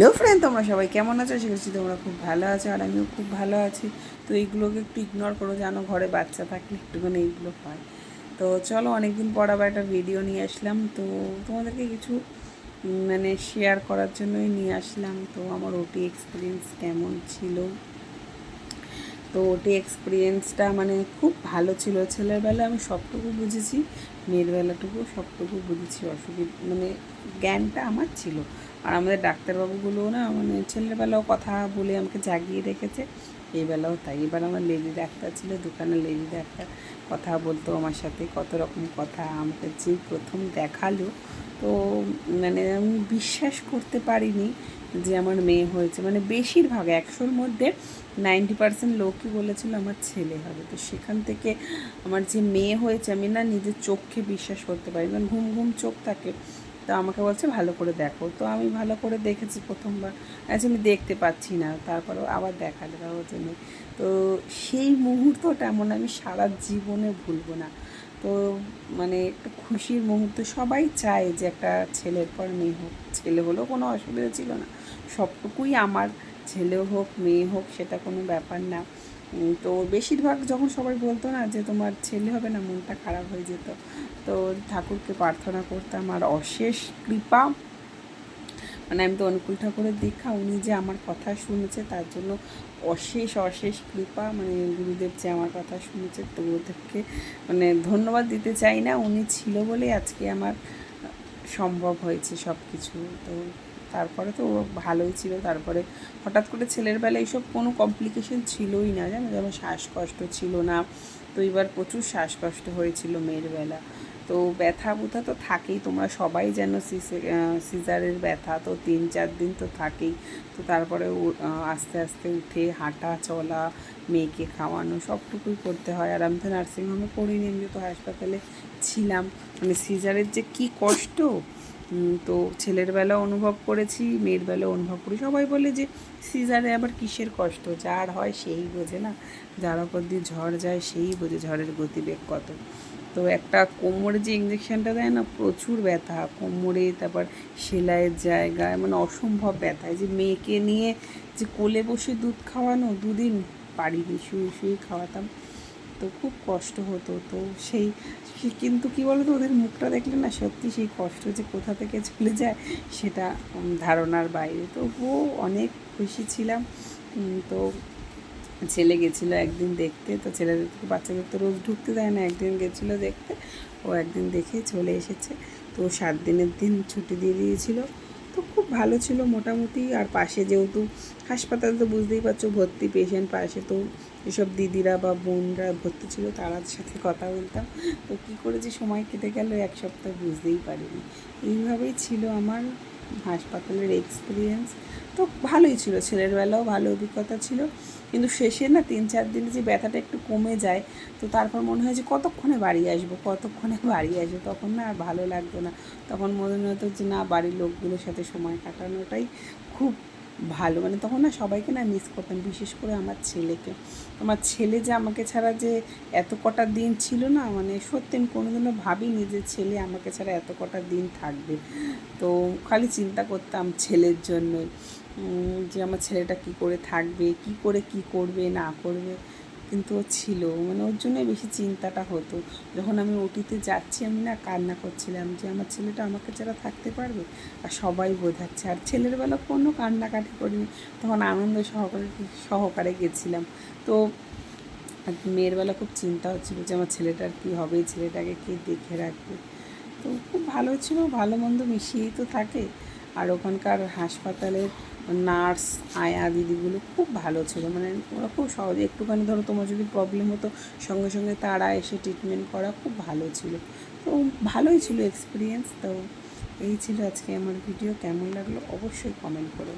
Hello friend তোমরা সবাই কেমন আছো? আশা তোমরা খুব ভালো আছো আর আমিও খুব ভালো আছি। তো এইগুলোকে একটু ইগনোর করো জানো ঘরে বাচ্চা থাকলে একটুখানি এইগুলো হয়। তো চলো অনেকদিন পর আবার একটা ভিডিও নিয়ে আসলাম। তো তোমাদেরকে কিছু মানে শেয়ার করার জন্যই নিয়ে আসলাম। তো আমার ওটি এক্সপিরিয়েন্স কেমন ছিল? তো ওটি এক্সপিরিয়েন্সটা মানে খুব ভালো ছিল। ছেলের বেলা আমি সবটুকু বুঝেছি, মেয়ের বেলাটুকু সবটুকু বুঝেছি, অসুবিধা মানে জ্ঞানটা আমার ছিল। আর আমাদের ডাক্তারবাবুগুলোও না মানে ছেলের বেলাও কথা বলে আমাকে জাগিয়ে রেখেছে, এই বেলাও তাই। এবার আমার লেডি ডাক্তার ছিল দোকানে লেডি ডাক্তার, কথা বলতো আমার সাথে, কত রকম কথা, আমাকে যে প্রথম দেখাল, তো মানে আমি বিশ্বাস করতে পারিনি যে আমার মেয়ে হয়েছে। মানে বেশিরভাগ একশোর মধ্যে নাইনটি পার্সেন্ট লোকই বলেছিল আমার ছেলে হবে। তো সেখান থেকে আমার যে মেয়ে হয়েছে, আমি না নিজের চোখকে বিশ্বাস করতে পারি না। ঘুম ঘুম চোখ থাকে। তো আমাকে বলছে, ভালো করে দেখো। তো আমি ভালো করে দেখেছি প্রথমবার। আচ্ছা আমি দেখতে পাচ্ছি না। তারপরেও আবার দেখালে তারপর জন্য। তো সেই মুহূর্তটা মনে আমি সারা জীবনে ভুলবো না। তো মানে একটা খুশির মুহূর্ত সবাই চায় যে একটা ছেলের পর মেয়ে হোক। ছেলে হলেও কোনো অসুবিধা ছিল না। সবটুকুই আমার ছেলে হোক, মেয়ে হোক, সেটা কোনো ব্যাপার না। তো বেশিরভাগ যখন সবাই বলতো না যে তোমার ছেলে হবে না, মনটা খারাপ হয়ে যেত। তো ঠাকুরকে প্রার্থনা করতাম, আর অশেষ কৃপা। মানে আমি তো অনুকূল ঠাকুরের দীক্ষা, উনি যে আমার কথা শুনেছে, তার জন্য অশেষ অশেষ কৃপা। মানে গুরুদেব যে আমার কথা শুনেছে, তো গুরুদেবকে মানে ধন্যবাদ দিতে চাই না। উনি ছিল বলে আজকে আমার সম্ভব হয়েছে সব কিছু তো তারপরে তো ভালোই ছিল, তারপরে হঠাৎ করে ছেলের বেলা এইসব কোনো কমপ্লিকেশন ছিলই না, জানো? যেমন শ্বাসকষ্ট ছিল না, তো এবার প্রচুর শ্বাসকষ্ট হয়েছিল মেয়ের বেলা। তো ব্যথা বুথা তো থাকেই, তোমরা সবাই যেন সিজারের ব্যথা তো তিন চার দিন তো থাকেই। তো তারপরে আস্তে আস্তে উঠে হাঁটা চলা, মেয়েকে খাওয়ানো, সবটুকুই করতে হয়। আর আমি তো নার্সিংহোমে পড়িনি, আমি তো হাসপাতালে ছিলাম। মানে সিজারের যে কি কষ্ট তো ছেলের বেলা অনুভব করেছি, মেয়ের বেলা অনুভব করি। সবাই বলে যে, সিজারে আবার কিসের কষ্ট? যার হয় সেই বোঝে না। যার ওপর দিয়ে ঝড় যায় সেই বোঝে ঝড়ের গতিবেগ কত। তো একটা কোমরে যে ইঞ্জেকশনটা দেয় না, প্রচুর ব্যথা। কোমরে, তারপর সেলাইয়ের জায়গায় মানে অসম্ভব ব্যথা। যে মেয়েকে নিয়ে যে কোলে বসে দুধ খাওয়ানো, দুদিন পারিনি শুয়ে শুয়ে খাওয়াতাম। তো খুব কষ্ট হতো। তো সেই কিন্তু কি বলতো, ওদের মুখটা দেখলে না সত্যি সেই কষ্ট যে কোথা থেকে চলে যায় সেটা ধারণার বাইরে। তো ও অনেক খুশি ছিলাম। তো ছেলে গেছিল একদিন দেখতে। তো ছেলেদের বাচ্চাদের তো রোজ ঢুকতে দেয় না, একদিন গেছিল দেখতে। ও একদিন দেখে চলে এসেছে। তো সাত দিনের দিন ছুটি দিয়ে দিয়েছিল। তো খুব ভালো ছিল মোটামুটি। আর পাশে যেহেতু হাসপাতাল তো বুঝতেই পারছ, ভর্তি পেশেন্ট পাশে। তো এসব দিদিরা বা বোনরা ভর্তি ছিল, তারার সাথে কথা বলতাম। তো কী করে যে সময় কেটে গেল এক সপ্তাহ বুঝতেই পারিনি। এইভাবেই ছিল আমার হাসপাতালের এক্সপিরিয়েন্স তো ভালোই ছিল, ছেলের বেলাও ভালো অভিজ্ঞতা ছিল। কিন্তু শেষে না তিন চার দিনে যে ব্যথাটা একটু কমে যায়, তো তারপর মনে হয় যে কতক্ষণে বাড়ি আসব, কতক্ষণে বাড়ি আসব? তখন না আর ভালো লাগতো না। তখন মনে হতো যে না, বাড়ির লোকগুলোর সাথে সময় কাটানোটাই খুব ভালো। মানে তখন না সবাইকে না মিস করতাম, বিশেষ করে আমার ছেলেকে। আমার ছেলে যে আমাকে ছাড়া যে এত কটা দিন ছিল না মানে সত্যি আমি কোনোদিনও ভাবিনি যে ছেলে আমাকে ছাড়া এত কটা দিন থাকবে। তো খালি চিন্তা করতাম ছেলের জন্যই যে আমার ছেলেটা কি করে থাকবে, কি করে কি করবে, না করবে। কিন্তু ও ছিল। মানে ওর জন্যই বেশি চিন্তাটা হতো। যখন আমি ওটিতে যাচ্ছি, আমি না কান্না করছিলাম যে, আমার ছেলেটা আমাকে ছাড়া থাকতে পারবে? আর সবাই বোঝাচ্ছে। আর ছেলের বেলা কোনো কান্নাকাটি করিনি। তখন আনন্দ সহকারে সহকারে গেছিলাম। তো মেয়ের বেলা খুব চিন্তা হচ্ছিল যে, আমার ছেলেটার কী হবে? ছেলেটাকে কে দেখে রাখবে? তো খুব ভালো ছিল। ভালো মন্দ মিশিয়েই তো থাকে। আর ওখানকার হাসপাতালের নার্স, আয়া দিদিগুলো খুব ভালো ছিল। মানে ওরা খুব সহজে একটুখানি ধরো তোমার যদি প্রবলেম হতো, সঙ্গে সঙ্গে তারা এসে ট্রিটমেন্ট করা খুব ভালো ছিল। তো ভালোই ছিল এক্সপিরিয়েন্স তো এই ছিল আজকে আমার ভিডিও কেমন লাগল অবশ্যই কমেন্ট করো।